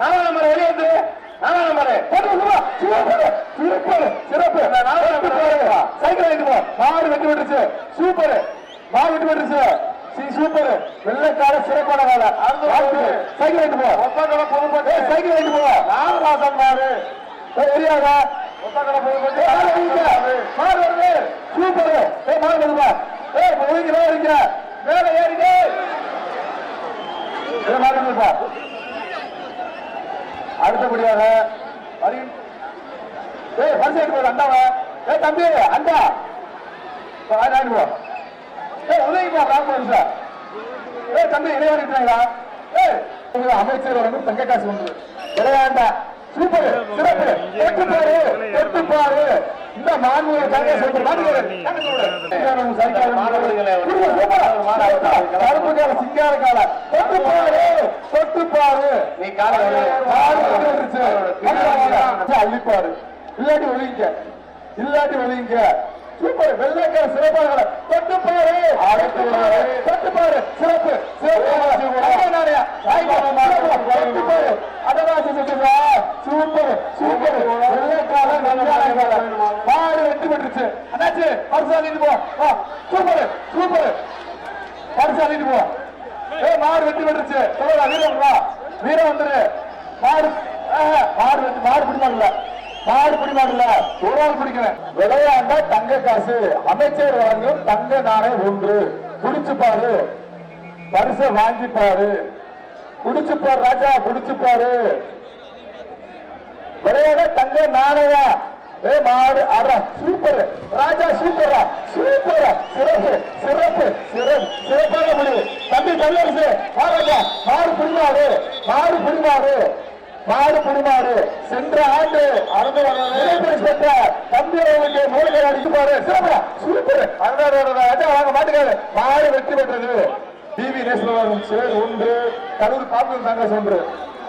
Number வெளியே வந்து number சிறப்பு சிறப்பு சைக்கிள் போ. மாடு வெட்டி விட்டுருச்சு. சூப்பர். மாடு வெட்டி விட்டுருச்சு. சி சூப்பர். வெள்ளைக்கார சிறப்பான கால சைக்கிள் வாங்கிட்டு போ. ஒத்தக்கடை பொதுப்பட்டு சைக்கிள் வாங்கிட்டு போ. நாகராசன் மாடு. தெரியாதா? ஒத்தக்கடை பொதுப்பட்டு மாடு வருது. சூப்பர். ஏ மாடு வருமா ஏ ஒதுங்கி ஏறிங்க மேல ஏறிங்க இதை மாடு வருப்பா அடுத்தபடியாக ஏய் எடுத்து அண்டாவ ஏய் தம்பி அண்டா ஏய் சார். ஏய் தம்பி ஏய் அமைச்சர் வந்து தங்க காசு வந்து விளையாண்டா சூப்பர் சிறப்பு. தொட்டு பாரு தொட்டு பாரு. இந்த மாண்பு கருப்பு கால சிங்கார கால. பாரு. தொட்டு பாரு நீ அள்ளிப்பாரு. இல்லாட்டி ஒழிங்க இல்லாட்டி ஒழிங்க சூப்பர். வெள்ளைக்கார சிறப்பாக தொட்டு பாரு தொட்டு பாரு தொட்டு பாரு சிறப்பு. சூப்பர். சூப்பர். வெள்ளைக்கார வெள்ளைக்கார மாடு வெட்டி விட்டுருச்சு அண்ணாச்சு பரிசு அள்ளிட்டு போ. வா, சூப்பர் சூப்பர் பரிசு அள்ளிட்டு போ ஏ வந்துருச்சு சொல்லுடா வீரம் வீரம் வந்துரு. மாடு மாடு வெட்டி மாடு பிடிமாடல மாடு பிடிமாடல ஒரு ஆள் பிடிக்கிறேன். விளையாண்ட தங்க காசு. அமைச்சர் வழங்கும் தங்க நாணய ஒன்று. குடிச்சு பாரு. பரிசை வாங்கி பாரு. குடிச்சு பாரு ராஜா குடிச்சு பாரு. விளையாட தங்க நாணயா? ஏ மாடு அட சூப்பர் ராஜா சூப்பரா சூப்பரா சிறப்பு சிறப்பான முடிவு தம்பி கல்லரசு ராஜா மாடு புரிமாறு மாடு புரிமாறு மாடு புரிமாறு சென்ற ஆண்டு அறந்து பெற்ற தம்பி அவர்களுக்கு மூலிகை அடித்து பாரு சிறப்பா சூப்பர் அருணாரோட ராஜா வாங்க மாட்டுக்காரு மாடு வெற்றி பெற்றது டிவி நேசன் சேர் ஒன்று காப்பீடு தங்கஸ் ஒன்று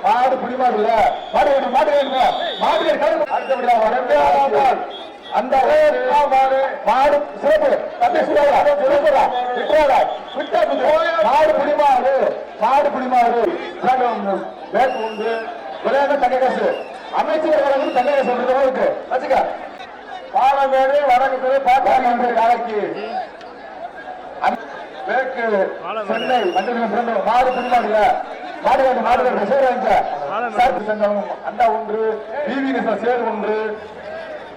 மாடு புடிமாடு இல்ல மாடு வேணும் மாடு வேணுங்க. மாடு வேணும் அடுத்தபடியா வரவேற்பார் அந்த மாடு சிறப்பு. தம்பி சுடாதா சிறப்புடா விட்டுறாடா விட்டா குதிரை. மாடு புடிமாடு. மாடு புடிமாடு. வேட்டு உண்டு விளையாட தங்க காசு. அமைச்சர் வழங்கும் தங்க காசு இருக்கு வச்சுக்க. பாலமேடு வடக்கு பாட்டாளி நாளைக்கு மேற்கு சென்னை மஞ்சள் மாடு புடிமாடுல மாடு மாடுகள் மாடு வேண்டும் வாங்க சார் சங்கம் அண்டா ஒன்று பிவி சேர் ஒன்று.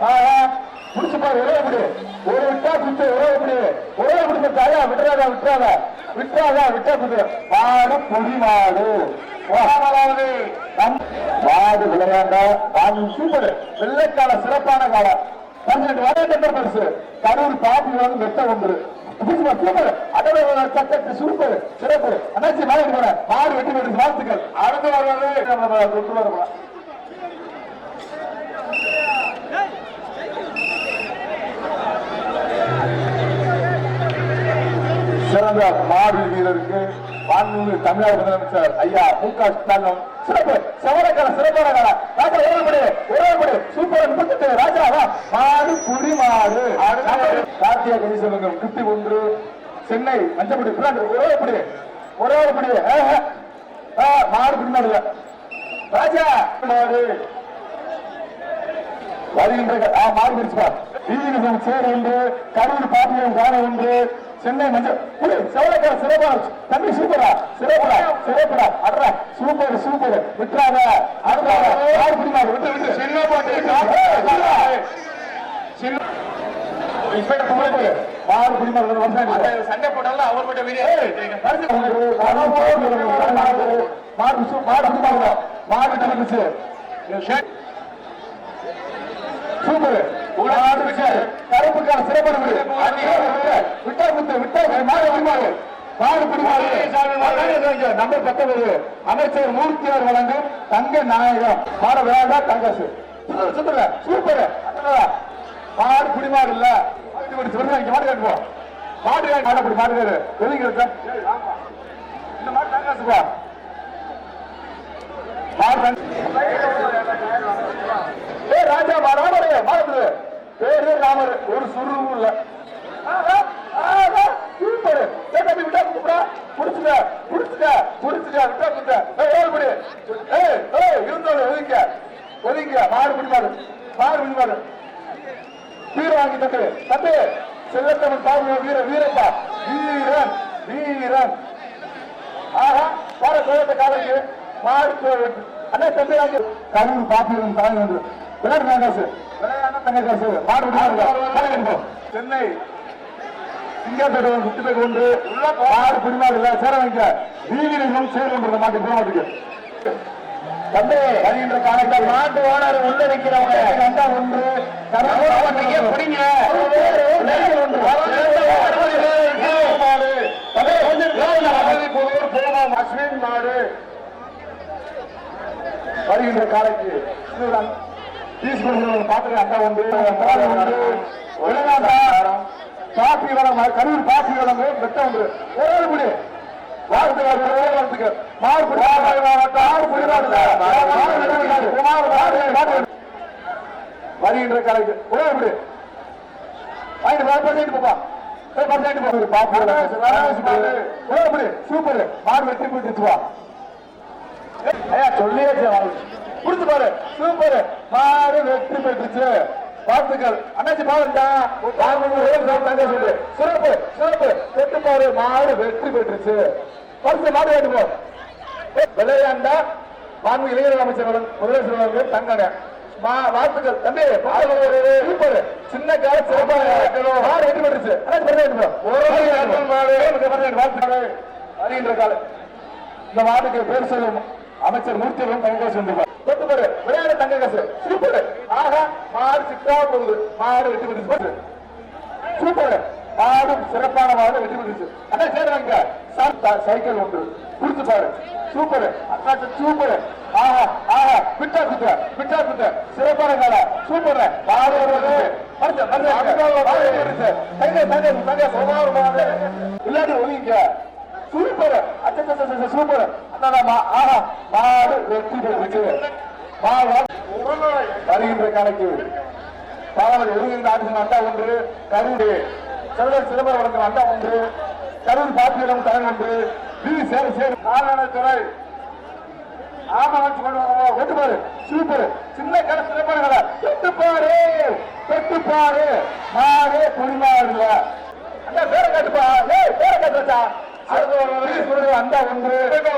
ஆஹா புடிச்சு பாரு ஒரே இப்படி ஒரு விட்டா குத்து ஒரே இப்படி ஒரே இப்படி விட்டாயா விட்டுறாதா விட்டுறாதா. விட்டுறாதா விட்டா குத்து. மாடு பொடி மாடு. மாடு விளையாண்டா மாடு சூப்பர். வெள்ளைக்கால சிறப்பான காலம். பன்னெண்டு வரை டெண்டர் பரிசு. கரூர் பாப்பி வந்து மெத்த ஒன்று. சூப்பர். சூப்பர் அடவே சட்டத்து சூப்பர் சிறப்பு. அண்ணாச்சி மாடு போற வெட்டி வாழ்த்துக்கள். அடுத்து வருவது நம்ம தொட்டு வரலாம். சிறந்த மாடு வீரருக்கு மாண்புமிகு தமிழக முதலமைச்சர் ஐயா மு க ஸ்டாலின். சிறப்பு. செவரக்கார சிறப்பான கால ராஜா ஒரேபடி ஒரேபடி சூப்பர் முப்பத்தெட்டு. ராஜா வா. மாடு குடி மாடு. கார்த்தியா கணேசன் கிப்டி ஒன்று. சென்னை மஞ்சப்படி பிராண்ட் ஒரேபடி ஒரேபடி மாடு குடி மாடு இல்ல. ராஜா மாடு. வருகின்ற மாடு பிடிச்சுப்பா டிவிக்கு சேர் உண்டு கரூர் பாட்டியம் காண உண்டு. சென்னை மஞ்சள் புடி செவலக்கார சிறப்பா. தம்பி சூப்பரா சிறப்புடா சிறப்புடா அட்ரா சூப்பர் சூப்பர் விட்டுறாத. அடுத்த மாடு பிடிமா விட்டு விட்டு. சின்ன பாட்டு சின்ன இன்ஸ்பெக்டர் பிடிமா வருஷம் சண்டை போட்டாலும் அவர் மட்டும் மாடு மாடு பிடிமா மாடு கிளம்பிச்சு சூப்பர் சிறப்பான வீடு விட்டா குத்து விட்டா மாடு பிடிமாடு மாடு பிடிமாடு நம்பர் பத்தொன்பது அமைச்சர் மூர்த்தியார் வழங்கும் தங்க நாயகம் மாட விளையாடா தங்கசு சூப்பர் சூப்பர் மாடு பிடிமாடு இல்ல மாடு சொல்லுங்க இங்க மாடு காட்டுவோம் மாடு கேட்டு மாடு அப்படி மாடு கேடு இந்த மாடு தங்காசுப்பா மாடு ஏ ராஜா மா ராமரு மாறுது பேரு ராமர் ஒரு சுருவும் இல்ல சூப்பர் ஏ தம்பி விட்டா கூப்பிடா புடிச்சுக்க புடிச்சுக்க புடிச்சுக்க விட்டா குத்த ஏய் ஏய் புடி ஏய் ஒதுங்க ஒதுங்க மாடு பிடிமாடு மாடு பிடிமாடு வீர வாங்கி தட்டு தட்டு செல்லத்தவன் பாருங்க வீர வீரப்பா வீரன் வீரன் வர கோயத்த காலைக்கு மாடு அண்ணா தம்பி வாங்கி கருவு பாப்பிடும் தாய் வந்து விளையாடு தங்காசு விளையாட. தங்காசு மாடு. சென்னை. சிங்கப்பேட்டை சுத்தி போய் கொண்டு மாடு பிடிமாடு இல்ல சேர வைக்க வீரர்களும் சேரும் மாட்டு போக மாட்டுக்கு. தம்பி வருகின்ற காலத்தில் மாட்டு ஓனர் உள்ள நிற்கிறவங்க கண்டா ஒன்று. பிடிங்க. அஸ்வின் வருகின்ற காலைக்கு. பாத்துக்க அண்டா உண்டு காப்பி வளம் கரூர் காப்பி வளம் வெட்ட உண்டு ஒரு முடி வாழ்த்து வாழ்த்துக்கு ஆறு வருகின்ற காலைக்கு. ஒரே முடி சூப்பர். மாடு வெட்டி போயிட்டு சொல்லியே கொடுத்து பாரு சூப்பர் மாடு வெற்றி பெற்றுச்சு. வாழ்த்துக்கள். அண்ணாச்சி பாருண்டா சொல்லு சிறப்பு சிறப்பு. வெட்டு பாரு மாடு வெற்றி பெற்றுச்சு. பரிசு மாடு வேண்டு போ. விளையாண்டா. மாண்பு இளைஞர் அமைச்சர் முதலமைச்சர் அவர்கள் தங்கங்க. வாழ்த்துக்கள். தம்பி சூப்பர் சின்ன கால சிறப்பாக மாடு வெற்றி பெற்றுச்சு. அண்ணாச்சி மாடு. வாழ்த்துக்கள். அறிகின்ற காலம். இந்த வார்டுக்கு பேர் சொல்லும் அமைச்சர் மூர்த்தியும் தங்ககாசு வந்திருப்பார் தொட்டு பாரு. விளையாட தங்ககாசு சூப்பர் ஆஹா மாடு சிட்டா போகுது. மாடு வெட்டி விடுச்சு சூப்பர் மாடு சிறப்பான மாடு வெட்டி விடுச்சு அண்ணா சேர்றாங்க சார் சைக்கிள் ஒன்று குடுத்து பாரு. சூப்பர் சூப்பர் ஆஹா ஆஹா பிட்டா சுத்த பிட்டா சுத்த சிறப்பான கால சூப்பர் மாடு இல்லாட்டி ஒதுங்க சூப்பர் அச்சச்சச்ச சூப்பர் மாடு வெற்றி வருகின்ற கணக்கு பாவல் ஒருங்கின்ற ஆட்சி அண்டா ஒன்று கரூர் செல்வர் சிதம்பரம் வழங்கும் அண்டா ஒன்று கரூர் பாத்திரம் தரம் ஒன்று வி சேர சேர கால்நடைத்துறை வச்சு கொண்டு வர வெட்டு பாரு சூப்பர் சின்ன கடை சிறப்பான கடை வெட்டு பாரு பாரு அந்த பேர கட்டுப்பா ஏய் பேர கட்டுச்சா அந்த ஒன்று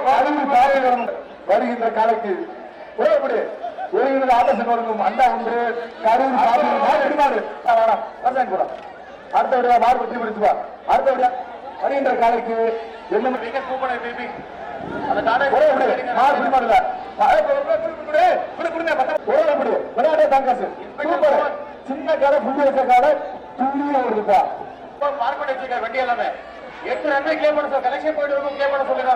கரூர் பாத்திரம் வருகின்ற காலைக்கு ஒரேபடி ஒருங்கிற ஆலோசனை வழங்கும் அண்டா ஒன்று கரூர் மாடு எடுமாடு வரசாங்க போறோம் அடுத்தபடியா மாடு வெற்றி பிடிச்சுவா அடுத்தபடியா வருகின்ற காலைக்கு என்ன நீங்க கூப்பிட பேபி. அந்த காடை ஒரே விடு மாடு பிடிமாடுல ஒரே விடு விளையாடே தாங்காசு சூப்பர். சின்ன கடை புள்ளி வச்ச கடை துள்ளியா வருதுப்பா பார்ப்பட் வச்சிருக்காரு வண்டி எல்லாமே. எட்டு ரன்னை கிளேம் பண்ண சொல்ல கலெக்ஷன் போயிட்டு கிளேம் பண்ண சொல்லுங்க.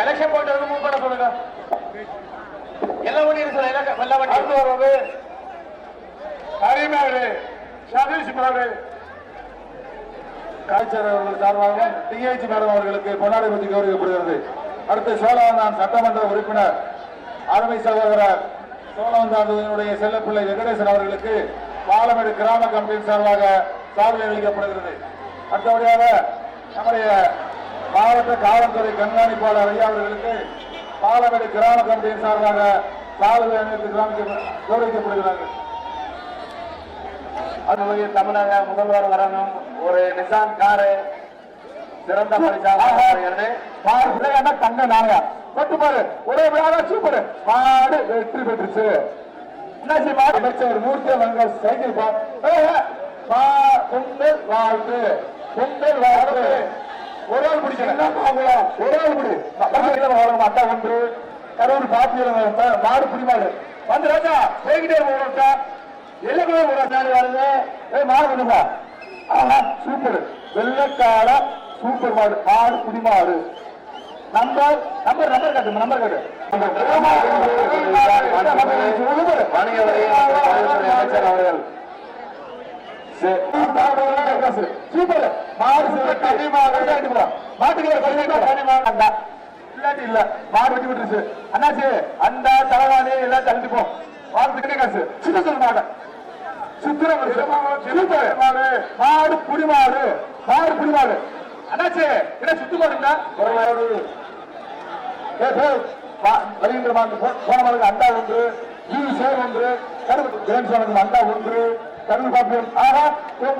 கலெக்ஷன் போயிட்டு இருக்கும் மூவ் பண்ண சொல்லுங்க. எல்லா வண்டியும் சார் எல்லா எல்லா வண்டியும் அடுத்து வருவது கரிமேடு சதீஷ் மேடு. காய்ச்சல் அவர்கள் சார்பாக டிஐஜி மேடம் அவர்களுக்கு பொன்னாடை பற்றி கௌரவிக்கப்படுகிறது. அடுத்து சோழவந்தான் சட்டமன்ற உறுப்பினர் அருமை சகோதரர் சோழவந்தாந்தனுடைய செல்லப்பிள்ளை வெங்கடேசன் அவர்களுக்கு பாலமேடு கிராம கமிட்டியின் சார்பாக சார்பை அளிக்கப்படுகிறது அடுத்தபடியாக நம்முடைய மாவட்ட காவல்துறை கண்காணிப்பாளர் ஐயா அவர்களுக்கு பாலமேடு கிராம கமிட்டியின் சார்பாக சார்பை அணிவித்து கௌரவிக்கப்படுகிறார்கள். அதுவே தமிழக முதல்வர் வரணும். ஒரு நிசான் காரு சிறந்த பரிசாக தங்க நாயா தொட்டு பாரு. ஒரே விளையாட சூப்பர். மாடு வெற்றி பெற்றுச்சு. என்னாச்சு மாடு அமைச்சர் மூர்த்தி அவங்க சைக்கிள் பா வாழ்த்து. பொங்கல் வாழ்த்து. ஒரு ஆள் பிடிக்கணும் ஒரு ஆள் பிடி வளரும் அட்டா ஒன்று கரூர் பாத்திரம் மாடு பிடிமாடு வந்து ராஜா போய்கிட்டே ஒரு நாள் வருது மாடு பண்ணுப்பா ஆஹா சூப்பர் வெள்ளக்கால சூப்பர் மாடு மாடு குடிமாடு நம்பர் நம்பர் நம்பர் காட்டு நம்பர் காட்டு துறை அமைச்சர் அவர்கள் சூப்பர். மாடு மாட்டுக்கு இல்லாட்டி இல்ல. மாடு வெட்டி விட்டுருச்சு அண்ணாச்சி அந்த தலைவாணி எல்லாம் தள்ளிட்டு போ மாடு கிட்டே காசு. சின்ன சொல்ல மாட்டேன் மாடு. மாடு. புடி மாடு. மாடு புடி மாடு. அண்ணாச்சி என்ன சுத்து மாடுங்களா வருகின்ற மாட்டு போ- போன அண்டா ஒன்று. சேர் ஒன்று. கிரேம்சோனுக்கு அண்டா ஒன்று. கருவு பாப்பியம் ஆகா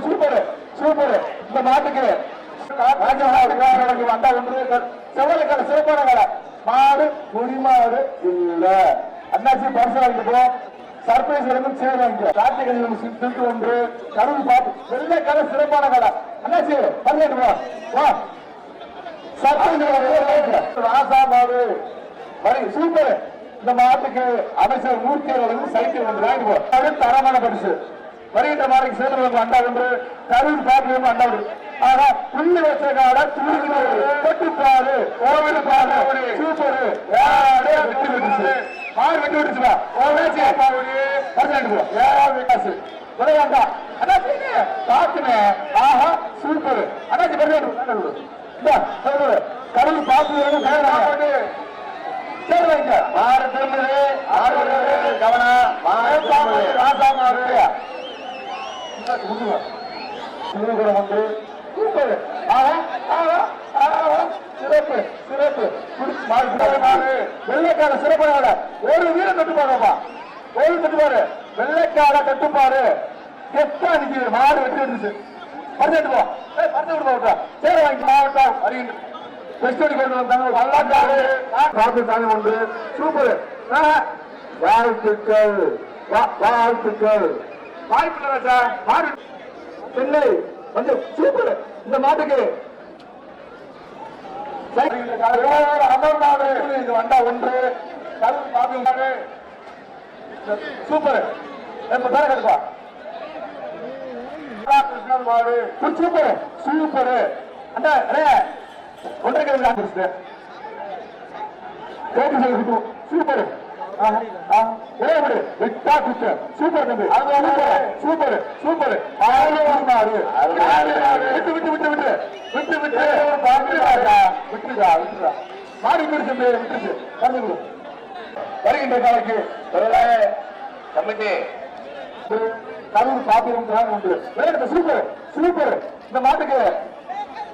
சூப்பர் சூப்பர். இந்த மாட்டுக்கு வந்தா அண்டா ஒன்று செவ்வளவு கடை சிறப்பான கடை மாடு குடிமாடு இல்ல. அண்ணாச்சி பரிசு வாங்கிட்டு போ. சர்ப்ரைஸ் வரைக்கும் சேர் வாங்கிக்கோ. கார்த்திகை சிந்து ஒன்று. கருவு பாப்பு வெள்ளை கடை சிறப்பான கடை அண்ணாச்சி பண்ணிட்டு போ. வா. ராசாமாவு வரி சூப்பர். இந்த மாட்டுக்கு அமைச்சர் மூர்த்தி அவர்களுக்கு சைக்கிள் வந்து வாங்கி அது தரமான பரிசு. வருகின்ற மாதிரி சேலம் அண்டா ஒன்று கரூர் பாட்டு அண்டா ஒன்று. ஆனா புள்ளி வச்ச காட தூக்கி கொட்டுப்பாரு கோவில் பாரு சூப்பர். வெட்டி விட்டுச்சு? மாடு வெட்டி விட்டுச்சுப்பா? ஓடாச்சு பர்சன்ட் போ. ஏழாவது காசு விளையாண்டா அண்ணா பாத்துனே ஆஹா சூப்பர் அண்ணாச்சி பர்சன்ட் கடவுள் பார்த்து சரி வைங்க மாறு திரும்புது ஆறு வருது கவனம் மாறு திரும்புது ராசாமாறு சிவகுடம் ஒன்று சூப்பர் ஆஹா ஆஹா ஆஹா. சிறப்பு சிறப்பு. குடிச்சு மாறு சிறப்பு ஒரு வீரம் கட்டுப்பாடுப்பா. ஒரு கட்டுப்பாடு. வெள்ளைக்கார கட்டுப்பாடு. கெட்டா நிக்குது. மாடு வெட்டி இருந்துச்சு பரிசு போ. ஏய் பரிசு விட்டா சரி வாங்கி மாவட்டம் அறிகின்ற பெஸ்டோடி கொண்டு வந்தாங்க வல்லாட்டாரு காத்து தாங்க. ஒன்று சூப்பர். வாழ்த்துக்கள். வா- வாழ்த்துக்கள். வாய்ப்பு ராஜா. மாடு. சென்னை. வந்து சூப்பர் இந்த மாட்டுக்கு. இது வந்தா ஒன்று. சூப்பர் கடுப்பா கிருஷ்ணன் மாடு. சூப்பர் சூப்பர் அண்ணே. ஒன்றை கிழமை சூப்பர் விட்டா குச்ச சூப்பர் தம்பி சூப்பர் சூப்பர் மாடு விட்டு விட்டு விட்டு விட்டு விட்டு விட்டு விட்டுடா விட்டுடா விட்டுடா மாடு விட்டு தம்பி விட்டுச்சு தம்பி கொடு. வருகின்ற காலைக்கு கமிட்டி கரூர் பாத்திரம் தான் உண்டு விளையாட்டு சூப்பர் சூப்பர் இந்த மாட்டுக்கு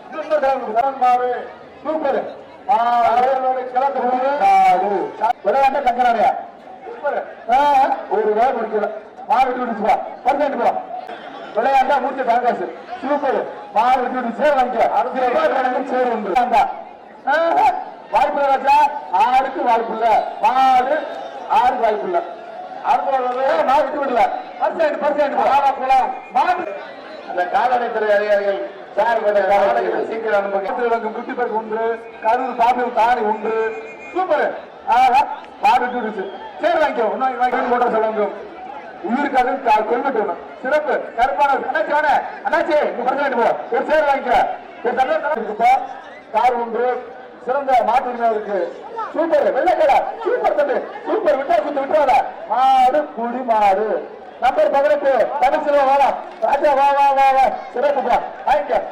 இன்னொரு தடவை கரண் மாடு சூப்பர் விளையாண்ட கங்கராடியா ஒரு வேலை முடிக்கல மாடு விட்டு விடுச்சுப்பா பர்சன்ட் போ விளையாண்டா மூச்சு காங்கிரஸ் சூப்பர் மாடு விட்டு விட்டு சேர் வாங்கிக்க அரசியல் சேர் உண்டு வாய்ப்பு இல்லை ராஜா ஆறுக்கு வாய்ப்பு இல்ல மாடு ஆறுக்கு வாய்ப்பு இல்ல நான் விட்டு விடல பர்சன்ட் பர்சன்ட் மாடு அந்த கால்நடைத்துறை அதிகாரிகள் சீக்கிரம் காத்திரவங்கம் குட்டிப்பேட் ஒன்று கரூர் பாபியம் தானி ஒன்று. சூப்பர். ஆஹா பாடு டூரிஸ்ட் சரி வாங்கிக்கோ. இன்னும் வாங்கி போட்ட சொல்லுங்க. உயிருக்காக கால் கொல்வெட்டு வேணும் சிறப்பு. கருப்பான அண்ணாச்சி வாணே அண்ணாச்சி இங்க பிரச்சனை போ. ஒரு சேர் வாங்கிக்க. ஒரு தண்ணி இருக்குப்பா. கார் ஒன்று. சிறந்த மாட்டு உரிமையாளருக்கு சூப்பர். வெள்ளைக்கடா சூப்பர் தம்பி. சூப்பர். விட்டா குத்து விட்டுறாத. மாடு குடி மாடு. நம்பர் பதினெட்டு. தமிழ் வாடா ராஜா வா வா வா வா. சிறப்புப்பா. வாங்கிக்க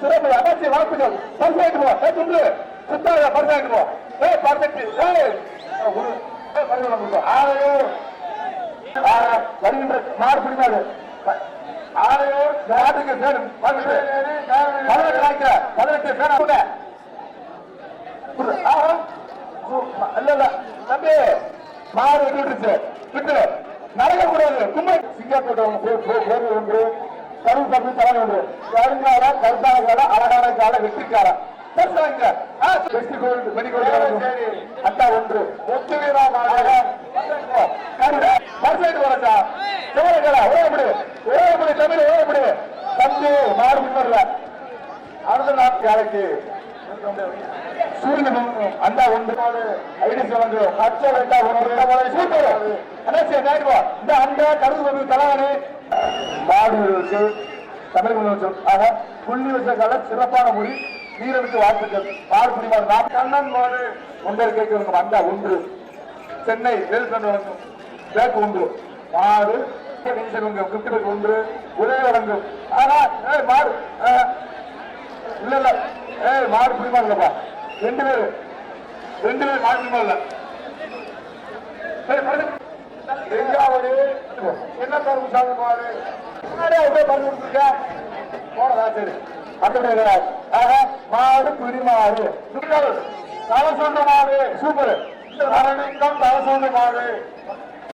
சிறப்பு அடாச்சி வாக்குகள். பர்சன்ட் துண்டு. சித்தாத பர்சன்ட் ஏ பர்சன்ட் வருகின்ற மாடு நாட்டுக்கு சேரும். பதினெட்டு பதினெட்டு சேரும். இல்ல இல்ல. தம்பி விட்டுருச்சு விட்டு. நடக்க கூடாது கும்பல் சிங்கப்பட்டவங்க பேர் ஒன்று. கருவு தம்பி தலைவர் ஒன்று. கருங்கால கருத்தான கால அழகான கால வெற்றிக்கார பேசுறாங்க வெற்றி கோயில் மெடிக்கல் அட்டா ஒன்று. தம்பி மாடு முன்னர்ல அடுத்த நாள் வேலைக்கு. சூரியன் அந்த ஒன்று. ஐடி சொல்லுங்க அச்ச வேண்டா ஒன்று. சூப்பர். இந்த அந்த கருது தலைவனே மாடுகளுக்கு தமிழக முதலமைச்சர் ஆக புள்ளி வச்ச கால சிறப்பான மொழி வீரனுக்கு வாழ்த்துக்கள். மாடு புரிமாறு நான் கண்ணன் மாடு ஒன்றரை கேட்க அந்த ஒன்று. சென்னை வேல்கண்டு வழங்கும் பேக் ஒன்று. மாடு கிப்ட் ஒன்று. உதவி வழங்கும். ஆனா ஏ மாடு ஆ, இல்ல இல்ல. ஏய் மாடு புரியுமா இல்லப்பா? ரெண்டு பேரும் ரெண்டு பேரும் மாடு புரியுமா இல்லை? ஏய், படுத்து. எங்காவது என்ன தரும் சாமி அப்படியே பறந்து கொடுத்துருக்க. போனதா சரி. அந்த ஆஹா, மாடு தலை சொந்த மாடு. சூப்பர். அரணிங்கம் தலை சொந்த மாடு.